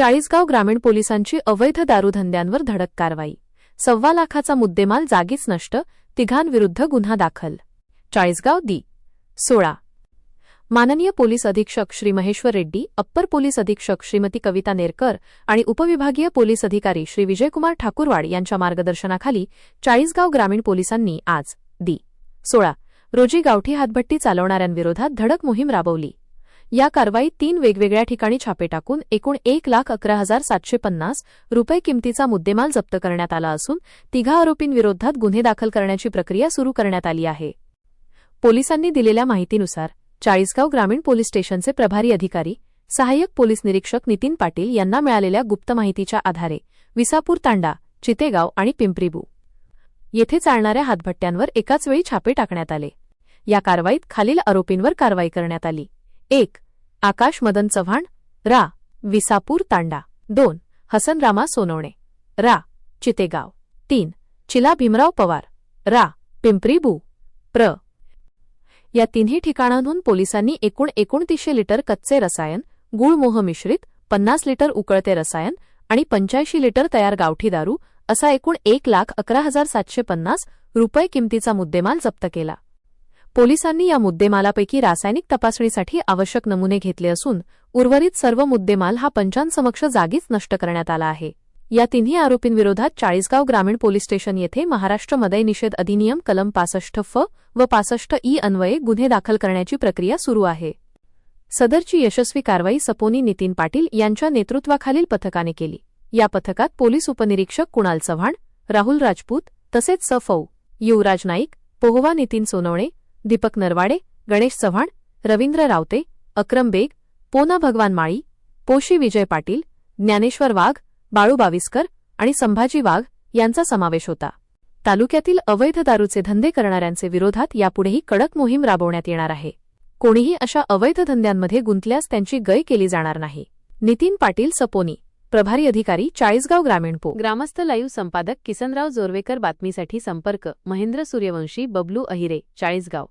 चाळीसगाव ग्रामीण पोलिसांची अवैध दारूधंद्यांवर धडक कारवाई. सव्वा लाखाचा मुद्देमाल जागीच नष्ट तिघांविरुद्ध गुन्हा दाखल. चाळीसगाव दी सोळा. माननीय पोलीस अधीक्षक श्री महेश्वर रेड्डी अप्पर पोलीस अधीक्षक श्रीमती कविता नेरकर आणि उपविभागीय पोलीस अधिकारी श्री विजयकुमार ठाकूरवाड यांच्या मार्गदर्शनाखाली चाळीसगाव ग्रामीण पोलिसांनी आज दी सोळा. रोजी गावठी हातभट्टी चालवणाऱ्यांविरोधात धडक मोहीम राबवली. या कारवाईत तीन वेगवेगळ्या ठिकाणी छापे टाकून एकूण एक लाख अकरा हजार सातशे पन्नास रुपये किमतीचा मुद्देमाल जप्त करण्यात आला असून तिघा आरोपींविरोधात गुन्हे दाखल करण्याची प्रक्रिया सुरू करण्यात आली आहे. पोलिसांनी दिलेल्या माहितीनुसार चाळीसगाव ग्रामीण पोलीस स्टेशनचे प्रभारी अधिकारी सहाय्यक पोलीस निरीक्षक नितीन पाटील यांना मिळालेल्या गुप्त माहितीच्या आधारे विसापूर तांडा चितेगाव आणि पिंपरीबू येथे चालणाऱ्या हातभट्ट्यांवर एकाच वेळी छापे टाकण्यात आले. या कारवाईत खालील आरोपींवर कारवाई करण्यात आली. एक आकाश मदन चव्हाण. रा विसापूर तांडा. दोन हसनरामा सोनवणे. रा चितेगाव. तीन चिला भीमराव पवार. रा पिंपरीबू प्र. या तिन्ही ठिकाणांहून पोलिसांनी एकूण एकोणतीसशे लिटर कच्चे रसायन गुळमोह मिश्रित पन्नास लिटर उकळते रसायन आणि पंच्याऐंशी लिटर तयार गावठी दारू असा एकूण एक लाख अकरा हजार सातशे पन्नास रुपये किमतीचा मुद्देमाल जप्त केला. पोलिसांनी या मुद्देमालापैकी रासायनिक तपासणीसाठी आवश्यक नमुने घेतले असून उर्वरित सर्व मुद्देमाल हा पंचांसमक्ष जागीच नष्ट करण्यात आला आहे. या तिन्ही आरोपींविरोधात चाळीसगाव ग्रामीण पोलीस स्टेशन येथे महाराष्ट्र मदय निषेध अधिनियम कलम पासष्ट फ व पासष्ट ई अन्वये गुन्हे दाखल करण्याची प्रक्रिया सुरू आहे. सदरची यशस्वी कारवाई सपोनी नितीन पाटील यांच्या नेतृत्वाखालील पथकाने केली. या पथकात पोलीस उपनिरीक्षक कुणाल चव्हाण राहुल राजपूत तसेच सफौ युवराज नाईक पोहवा नितीन सोनवणे दीपक नरवाडे गणेश चव्हाण रवींद्र रावते अक्रम बेग पोना भगवान माळी पोशी विजय पाटील ज्ञानेश्वर वाघ बाळू बाविस्कर आणि संभाजी वाघ यांचा समावेश होता. तालुक्यातील अवैध दारूचे धंदे करणाऱ्यांचे विरोधात यापुढेही कडक मोहीम राबवण्यात येणार आहे. कोणीही अशा अवैध धंद्यांमध्ये गुंतल्यास त्यांची गय केली जाणार नाही. नितीन पाटील सपोनी प्रभारी अधिकारी चाळीसगाव ग्रामीण पो ग्रामस्थ लाईव्ह संपादक किसनराव जोरवेकर बातमीसाठी संपर्क महेंद्र सूर्यवंशी बबलू अहिरे चाळीसगाव.